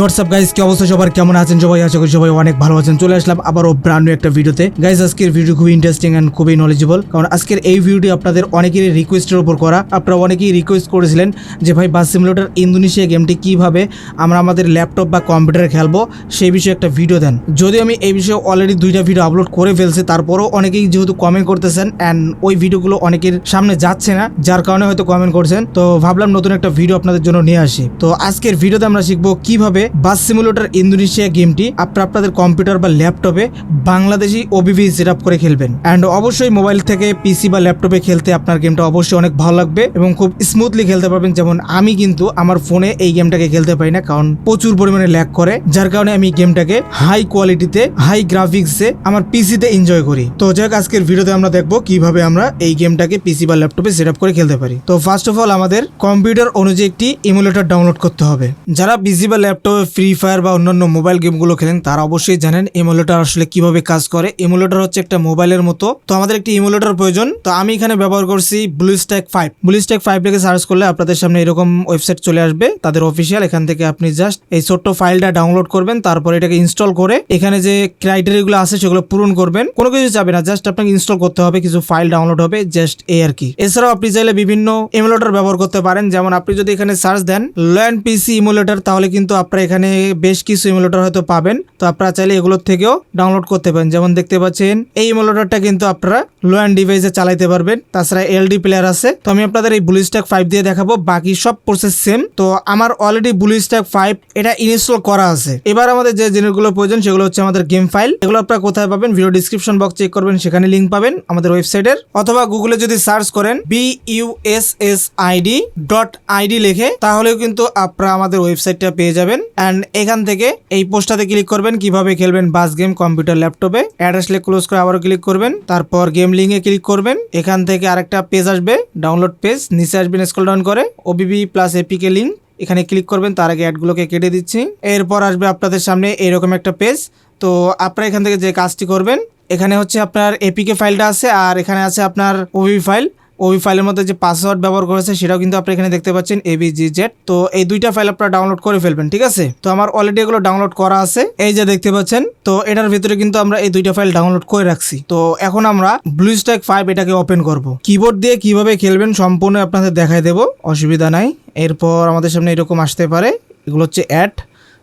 WhatsApp guys কি অবস্থা সবার? কেমন আছেন সবাই? আশা করি সবাই অনেক ভালো আছেন। চলে আসলাম আবারও ব্রান্ড একটা ভিডিওতে গাইস আজকের ভিডিও খুবই ইন্টারেস্টিং অ্যান্ড খুবই নলেজেবল কারণ আজকের এই ভিডিওটি আপনাদের অনেকেরই রিকোয়েস্টের উপর করা। আপনারা অনেকেই রিকোয়েস্ট করেছিলেন যে, ভাই বাস সিমুলেটর ইন্দোনেশিয়া গেমটি কীভাবে আমরা আমাদের ল্যাপটপ বা কম্পিউটারে খেলব? সেই বিষয়ে একটা ভিডিও দেন। যদিও আমি এই বিষয়ে অলরেডি দুইটা ভিডিও আপলোড করে ফেলছি, তারপরও অনেকেই যেহেতু কমেন্ট করতেছেন অ্যান্ড ওই ভিডিওগুলো অনেকের সামনে যাচ্ছে না, যার কারণে হয়তো কমেন্ট করছেন। তো ভাবলাম নতুন একটা ভিডিও আপনাদের জন্য নিয়ে আসি। তো আজকের ভিডিওতে আমরা শিখব কীভাবে বাস সিমুলেটর ইন্দোনেশিয়া গেমটি আপনারা আপনাদের কম্পিউটার বা ল্যাপটপে বাংলাদেশি ওবিভি সেট করে খেলবেন। অ্যান্ড অবশ্যই মোবাইল থেকে পিসি বা ল্যাপটপে খেলতে আপনার গেমটা অবশ্যই অনেক ভালো লাগবে এবং খুব স্মুথলি খেলতে পারবেন। যেমন আমি কিন্তু আমার ফোনে এই গেমটাকে খেলতে পারি না, কারণ প্রচুর পরিমাণে ল্যাক করে। যার কারণে আমি গেমটাকে হাই কোয়ালিটিতে হাই গ্রাফিক্সে আমার পিসিতে এনজয় করি। তো যাই আজকের ভিডিওতে আমরা দেখব কীভাবে আমরা এই গেমটাকে পিসি বা ল্যাপটপে সেট করে খেলতে পারি। তো ফার্স্ট অফ অল আমাদের কম্পিউটার অনুযায়ী একটি ইমুলেটর ডাউনলোড করতে হবে। যারা পিসি বা ল্যাপটপে ফ্রি ফায়ার বা অন্যান্য মোবাইল গেমগুলো খেলেন, তারা অবশ্যই জানেন ইমুলেটর আসলে কীভাবে কাজ করে। ইমুলেটর হচ্ছে একটা মোবাইলের মতো। তো আমাদের একটি ইমুলেটর প্রয়োজন। তো আমি এখানে ব্যবহার করছি blue stack five blue stack five লিখে সার্চ করলে আপনাদের সামনে এরকম ওয়েবসাইট চলে আসবে। তাদের অফিসিয়াল এখান থেকে আপনি জাস্ট এই ছোট্ট ফাইলটা ডাউনলোড করবেন, তারপর এটাকে ইনস্টল করে এখানে যে ক্রাইটেরিয়াগুলো আছে সেগুলো পূরণ করবেন। কোনো কিছু যাবে না জাস্ট আপনাকে ইনস্টল করতে হবে, কিছু ফাইল ডাউনলোড হবে জাস্ট এই আর কি। এছাড়াও আপনি চাইলে বিভিন্ন ইমুলেটর ব্যবহার করতে পারেন। যেমন আপনি যদি এখানে সার্চ দেন ল্যান্ড পিসি ইমুলেটর তাহলে কিন্তু আপনারা এখানে বেশ কিছু ইমুলেটর হয়তো পাবেন। তো আপনারা চাইলে এগুলোর থেকেও ডাউনলোড করতে পারেন। যেমন দেখতে পাচ্ছেন, এই ইমুলেটরটা কিন্তু আপনারা লো অ্যান্ড ডিভাইসে চালাইতে পারবেন। তাছাড়া এলডি প্লেয়ার আছে। তো আমি আপনাদের এই ব্লু স্ট্যাক ফাইভ দিয়ে দেখাবো। বাকি সব প্রসেস সেম তো আমার অলরেডি ব্লু স্ট্যাক ফাইভ এটা ইনস্টল করা আছে। এবার আমাদের যে জিনিসগুলো প্রয়োজন, সেগুলো হচ্ছে আমাদের গেম ফাইল এগুলো আপনারা কোথায় পাবেন? ভিডিও ডিসক্রিপশন বক্স চেক করবেন, সেখানে লিঙ্ক পাবেন আমাদের ওয়েবসাইটের অথবা গুগলে যদি সার্চ করেন B U S S I D dot I D লিখে, তাহলেও কিন্তু আপনারা আমাদের ওয়েবসাইটটা পেয়ে যাবেন। অ্যান্ড এখান থেকে এই পোস্টটাতে ক্লিক করবেন, কীভাবে খেলবেন বাস গেম কম্পিউটার ল্যাপটপে অ্যাড্রেস লিখ ক্লোজ করে আবারও ক্লিক করবেন। তারপর গেম লিঙ্কে ক্লিক করবেন। এখান থেকে আরেকটা পেজ আসবে ডাউনলোড পেজ নিচে আসবেন স্কল ডাউন করে। ওবিবি প্লাস এপিকে লিঙ্ক এখানে ক্লিক করবেন, তার আগে অ্যাডগুলোকে কেটে দিচ্ছি। এরপর আসবে আপনাদের সামনে এরকম একটা পেজ তো আপনারা এখান থেকে যে কাজটি করবেন, এখানে হচ্ছে আপনার এপিকে ফাইলটা আছে, আর এখানে আছে আপনার ওবি ফাইল ওই ফাইলের মধ্যে যে পাসওয়ার্ড ব্যবহার করেছে, সেটাও কিন্তু আপনি এখানে দেখতে পাচ্ছেন এবিজি জেড তো এই দুইটা ফাইল আপনারা ডাউনলোড করে ফেলবেন, ঠিক আছে? তো আমার অলরেডি এগুলো ডাউনলোড করা আছে। এই যে দেখতে পাচ্ছেন, তো এটার ভিতরে কিন্তু আমরা এই দুইটা ফাইল ডাউনলোড করে রাখছি। তো এখন আমরা ব্লু স্ট্যাক ফাইভ এটাকে ওপেন করব। কিবোর্ড দিয়ে কীভাবে খেলবেন সম্পূর্ণ আপনাদের দেখাই দেবো, অসুবিধা নাই। এরপর আমাদের সামনে এরকম আসতে পারে, এগুলো হচ্ছে অ্যাড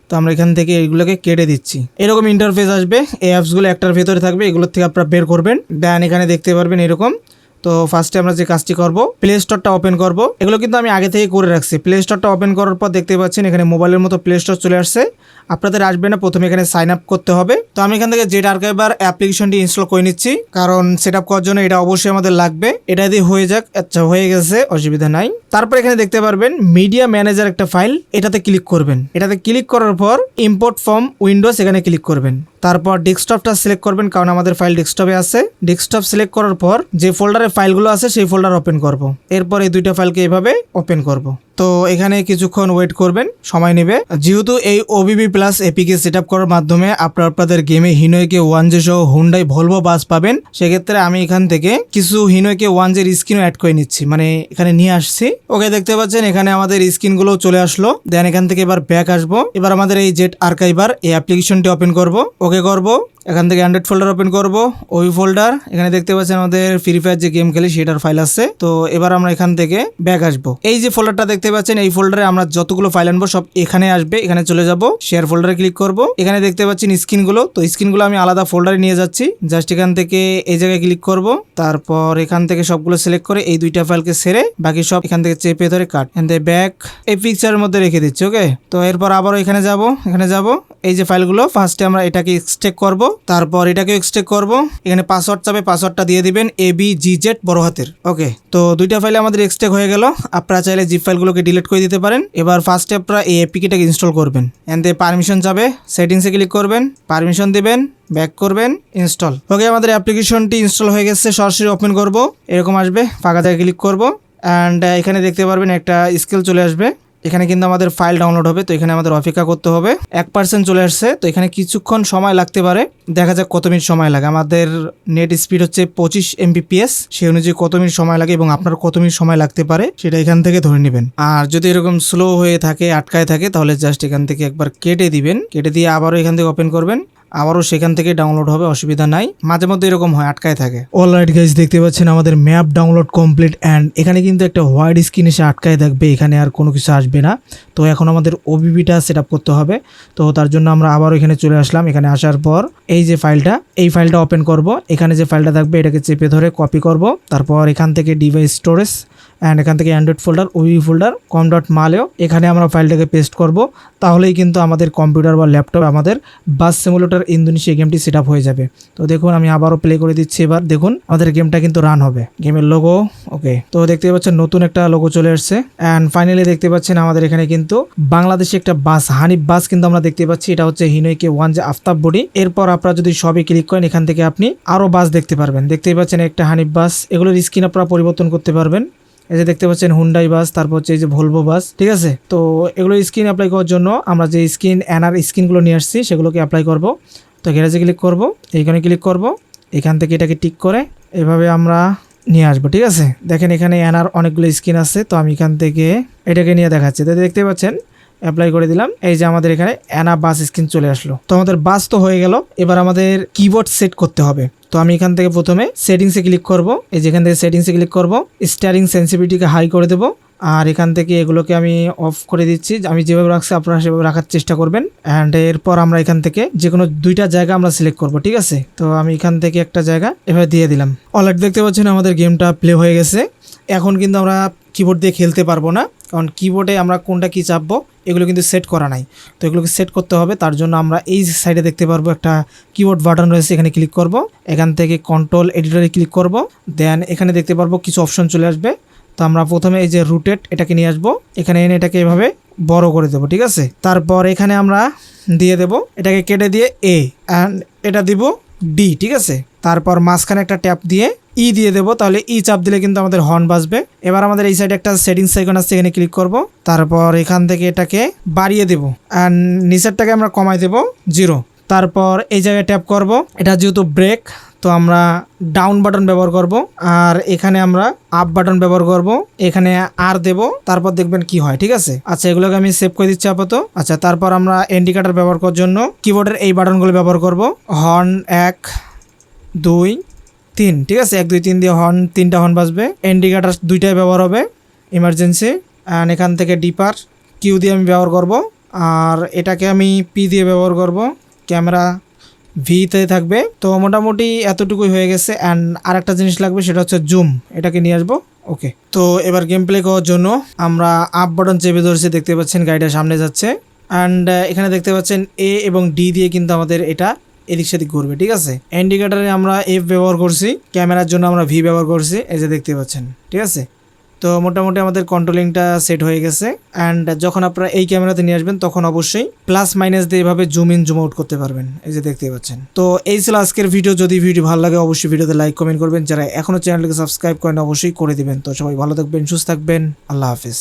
তো আমরা এখান থেকে এগুলোকে কেটে দিচ্ছি। এরকম ইন্টারফেস আসবে, এই অ্যাপসগুলো একটার ভেতরে থাকবে, এগুলোর থেকে আপনারা বের করবেন। দেন এখানে দেখতে পারবেন এরকম। তো ফার্স্টে আমরা যে কাজটি করব প্লে স্টোরটা ওপেন করব। এগুলো কিন্তু আমি আগে থেকে করে রাখছি। প্লে স্টোরটা ওপেন করার পর দেখতে পাচ্ছেন এখানে মোবাইলের মতো প্লে স্টোর চলে আসছে। আপনাদের আসবে না, প্রথমে এখানে সাইন আপ করতে হবে। তো আমি এখান থেকে জেট আর্কাইবার অ্যাপ্লিকেশনটি ইনস্টল করে নিচ্ছি, কারণ সেট আপ করার জন্য এটা অবশ্যই আমাদের লাগবে। এটা দিয়ে হয়ে যাক আচ্ছা হয়ে গেছে, অসুবিধা নাই। তারপর এখানে দেখতে পারবেন মিডিয়া ম্যানেজার একটা ফাইল এটাতে ক্লিক করবেন। এটাতে ক্লিক করার পর ইম্পোর্ট ফর্ম উইন্ডোজ এখানে ক্লিক করবেন। তারপর ডেস্কটপটা সিলেক্ট করবেন, কারণ আমাদের ফাইল ডেস্কটপে আছে। ডেস্কটপ সিলেক্ট করার পর যে ফোল্ডারে ফাইলগুলো আছে, সেই ফোল্ডার ওপেন করব। এরপর এই দুইটা ফাইলকে এভাবে ওপেন করব। তো এখানে কিছুক্ষণ ওয়েট করবেন, সময় নেবে। যেহেতু এই ওবিবি প্লাস এপিকে সেট করার মাধ্যমে আপনার আপনাদের গেমে হিনোয়কে ওয়ান জে সহ হুন্ডাই ভলভো বাস পাবেন, সেক্ষেত্রে আমি এখান থেকে কিছু হিনোয়কে ওয়ান জের স্ক্রিনও অ্যাড করে নিচ্ছি। মানে এখানে নিয়ে আসছি। ওকে, দেখতে পাচ্ছেন, এখানে আমাদের স্ক্রিনগুলো চলে আসলো। দেন এখান থেকে এবার ব্যাক আসব। এবার আমাদের এই জেট আর্কাইবার এই অ্যাপ্লিকেশনটি ওপেন করব। ওকে করব। এখান থেকে অ্যান্ড্রয়েড ফোল্ডার ওপেন করব। ওই ফোল্ডার এখানে দেখতে পাচ্ছেন আমাদের ফ্রি ফায়ার যে গেম খেলি সেটার ফাইল আছে তো এবার আমরা এখান থেকে ব্যাক আসব। এই যে ফোল্ডারটা দেখতে পাচ্ছেন, এই ফোল্ডারে আমরা যতগুলো ফাইল আনব সব এখানে আসবে। এখানে চলে যাব শেয়ার ফোল্ডারে ক্লিক করব। এখানে দেখতে পাচ্ছেন স্ক্রিনগুলো তো স্ক্রিনগুলো আমি আলাদা ফোল্ডারে নিয়ে যাচ্ছি। জাস্ট এখান থেকে এই জায়গায় ক্লিক করব। তারপর এখান থেকে সবগুলো সিলেক্ট করে এই দুইটা ফাইলকে সেরে বাকি সব এখান থেকে চেপে ধরে কাট থেকে ব্যাক এই পিকচারের মধ্যে রেখে দিচ্ছি ওকে তো এরপর আবারও এখানে যাব এখানে যাব। এই যে ফাইলগুলো ফার্স্টে আমরা এটাকে এক্সট্রেক করব। তারপর এটাকে এক্সট্রেক করব। এখানে পাসওয়ার্ড চাপে পাসওয়ার্ডটা দিয়ে দিবেন এ বি জি জেড বড় হাতের। ওকে তো দুইটা ফাইলে আমাদের এক্সট্রেক হয়ে গেল। আপনারা চাইলে জিপ ফাইলগুলোকে ডিলিট করে দিতে পারেন। এবার ফার্স্টে আপনারা এই এপিকেটাকে ইনস্টল করবেন। এতে পারমিশন যাবে। সেটিংসে ক্লিক করবেন। পারমিশন দিবেন। ব্যাক করবেন। ইনস্টল ওকে আমাদের অ্যাপ্লিকেশনটি ইনস্টল হয়ে গেছে। সরাসরি ওপেন করব। এরকম আসবে। ফাঁকা জায়গায় ক্লিক করব। অ্যান্ড এখানে দেখতে পারবেন একটা স্কেল চলে আসবে। এখানে কিন্তু আমাদের ফাইল ডাউনলোড হবে, তো এখানে আমাদের অপেক্ষা করতে হবে। এক পার্সেন্ট চলে আসছে, তো এখানে কিছুক্ষণ সময় লাগতে পারে। দেখা যাক কত মিনিট সময় লাগে। আমাদের নেট স্পিড হচ্ছে পঁচিশ এমবিপিএস সেই অনুযায়ী কত মিনিট সময় লাগে এবং আপনার কত মিনিট সময় লাগতে পারে, সেটা এখান থেকে ধরে নেবেন। আর যদি এরকম স্লো হয়ে থাকে, আটকায় থাকে, তাহলে জাস্ট এখান থেকে একবার কেটে দিবেন। কেটে দিয়ে আবারও এখান থেকে ওপেন করবেন। আবারও সেখান থেকে ডাউনলোড হবে, অসুবিধা নাই। মাঝে মধ্যে এরকম হয়, আটকায় থাকে। অলরাইট গাইজ দেখতে পাচ্ছেন আমাদের ম্যাপ ডাউনলোড কমপ্লিট অ্যান্ড এখানে কিন্তু একটা হোয়াইট স্ক্রিন এসে আটকায় থাকবে, এখানে আর কোনো কিছু আসবে না। তো এখন আমাদের ওবিবিটা সেট আপ করতে হবে। তো তার জন্য আমরা আবারও এখানে চলে আসলাম। এখানে আসার পর এই যে ফাইলটা এই ফাইলটা ওপেন করব। এখানে যে ফাইলটা থাকবে, এটাকে চেপে ধরে কপি করব। তারপর এখান থেকে ডিভাইস স্টোরেজ অ্যান্ড এখান থেকে Android folder OBB folder com dot মালেও এখানে আমরা ফাইলটাকে পেস্ট করব। তাহলেই কিন্তু আমাদের কম্পিউটার বা ল্যাপটপ আমাদের বাস সিমুলেটর ইন্দোনেশিয়া গেমটি সেট হয়ে যাবে। তো দেখুন, আমি আবারও প্লে করে দিচ্ছি এবার। দেখুন, আমাদের গেমটা কিন্তু রান হবে। গেমের লোগো ওকে তো দেখতে পাচ্ছেন, নতুন একটা লোগো চলে আসছে অ্যান্ড ফাইনালি দেখতে পাচ্ছেন, আমাদের এখানে কিন্তু বাংলাদেশে একটা বাস হানিফ বাস কিন্তু আমরা দেখতে পাচ্ছি। এটা হচ্ছে হিনোইকে ওয়ান যে আফতাব বডি। এরপর আপনারা যদি সবই ক্লিক করেন, এখান থেকে আপনি আরও বাস দেখতে পারবেন। দেখতেই পাচ্ছেন, একটা হানিফ বাস এগুলোর স্ক্রিন আপনারা পরিবর্তন করতে পারবেন। এই যে দেখতে পাচ্ছেন হুন্ডাই বাস তারপর হচ্ছে এই যে ভলভো বাস ঠিক আছে? তো এগুলো স্ক্রিন অ্যাপ্লাই করার জন্য আমরা যে স্ক্রিন এনার স্ক্রিনগুলো নিয়ে আসছি, সেগুলোকে অ্যাপ্লাই করব। তো গ্যারেজে ক্লিক করব, এইখানে ক্লিক করব, এখান থেকে এটাকে টিক করে এভাবে আমরা নিয়ে আসব, ঠিক আছে? দেখেন এখানে অ্যানার অনেকগুলো স্ক্রিন আছে, তো আমি এখান থেকে এটাকে নিয়ে দেখাচ্ছি। তো দেখতে পাচ্ছেন অ্যাপ্লাই করে দিলাম। এই যে আমাদের এখানে অ্যানা বাস স্ক্রিন চলে আসলো। তো আমাদের বাস তো হয়ে গেল। এবার আমাদের কিবোর্ড সেট করতে হবে। তো আমি এখান থেকে প্রথমে সেটিংসে ক্লিক করব। এই যেখান থেকে সেটিংসে ক্লিক করব। স্টারিং সেন্সিভিটিকে হাই করে দেবো। আর এখান থেকে এগুলোকে আমি অফ করে দিচ্ছি। আমি যেভাবে রাখছি, আপনারা সেভাবে রাখার চেষ্টা করবেন। অ্যান্ড এরপর আমরা এখান থেকে যে কোনো দুইটা জায়গা আমরা সিলেক্ট করব, ঠিক আছে? তো আমি এখান থেকে একটা জায়গা এভাবে দিয়ে দিলাম। অলরেডি দেখতে পাচ্ছেন আমাদের গেমটা প্লে হয়ে গেছে। এখন কিন্তু আমরা কিবোর্ড দিয়ে খেলতে পারব না, কারণ কিবোর্ডে আমরা কোনটা কি চাপবো, এগুলো কিন্তু সেট করা নাই। তো এগুলোকে সেট করতে হবে, তার জন্য আমরা এই সাইডে দেখতে পারব একটা কিবোর্ড বাটন রয়েছে, এখানে ক্লিক করব। এখান থেকে কন্ট্রোল এডিটরে ক্লিক করব। দেন এখানে দেখতে পারব কিছু অপশন চলে আসবে। তো আমরা প্রথমে এই যে রুটেড এটাকে নিয়ে আসব। এখানে এনে এটাকে এভাবে বড় করে দেবো, ঠিক আছে? তারপর এখানে আমরা দিয়ে দেব, এটাকে কেটে দিয়ে এ অ্যান্ড এটা দিব ডি ঠিক আছে? তারপর মাঝখানে একটা ট্যাপ দিয়ে ই দিয়ে দেবো, তাহলে ই চাপ দিলে কিন্তু আমাদের হর্ন বাজবে। এবার আমাদের এই সাইডে একটা সেটিংস আইকন আছে, এখানে ক্লিক করব। তারপর এখান থেকে এটাকে বাড়িয়ে দেবো। অ্যান্ড নিচেরটাকে আমরা কমাই দেবো জিরো তারপর এই জায়গায় ট্যাপ করব। এটা যেহেতু ব্রেক তো আমরা ডাউন বাটন ব্যবহার করব। আর এখানে আমরা আপ বাটন ব্যবহার করব। এখানে আর দেব, তারপর দেখবেন কি হয়, ঠিক আছে? আচ্ছা এগুলোকে আমি সেভ করে দিচ্ছি আপাতত। আচ্ছা তারপর আমরা ইন্ডিকেটার ব্যবহার করার জন্য কিবোর্ডের এই বাটনগুলো ব্যবহার করব। হর্ন এক, দুই তিন, ঠিক আছে? এক, দুই, তিন দিয়ে হর্ন তিনটা হর্ন বাজবে। ইন্ডিকেটার দুইটাই ব্যবহার হবে ইমার্জেন্সি অ্যান্ড এখান থেকে ডিপার কিউ দিয়ে আমি ব্যবহার করব, আর এটাকে আমি পি দিয়ে ব্যবহার করব ক্যামেরা ভিতে থাকবে। তো মোটামুটি এতটুকুই হয়ে গেছে অ্যান্ড আর একটা জিনিস লাগবে, সেটা হচ্ছে জুম এটাকে নিয়ে আসব ওকে তো এবার গেম প্লে করার জন্য আমরা আপ বাটন চেপে ধরছি, দেখতে পাচ্ছেন গাড়িটা সামনে যাচ্ছে অ্যান্ড এখানে দেখতে পাচ্ছেন এ এবং ডি দিয়ে কিন্তু আমাদের এটা এদিক সেদিক ঘুরবে, ঠিক আছে? ইন্ডিকেটারে আমরা এফ ব্যবহার করছি, ক্যামেরার জন্য আমরা ভি ব্যবহার করছি, এই যে দেখতে পাচ্ছেন, ঠিক আছে? তো মোটামুটি আমাদের কন্ট্রোলিংটা সেট হয়ে গেছে অ্যান্ড যখন আপনারা এই ক্যামেরাতে নিয়ে আসবেন, তখন অবশ্যই প্লাস মাইনাস দিয়ে এভাবে জুম ইন জুম আউট করতে পারবেন, এই যে দেখতে পাচ্ছেন। তো এই ছিল আজকের ভিডিও যদি ভিডিও ভালো লাগে, অবশ্যই ভিডিওতে লাইক কমেন্ট করবেন, যারা এখনও চ্যানেলকে সাবস্ক্রাইব করেন অবশ্যই করে দিবেন। তো সবাই ভালো থাকবেন, সুস্থ থাকবেন, আল্লাহ হাফিজ।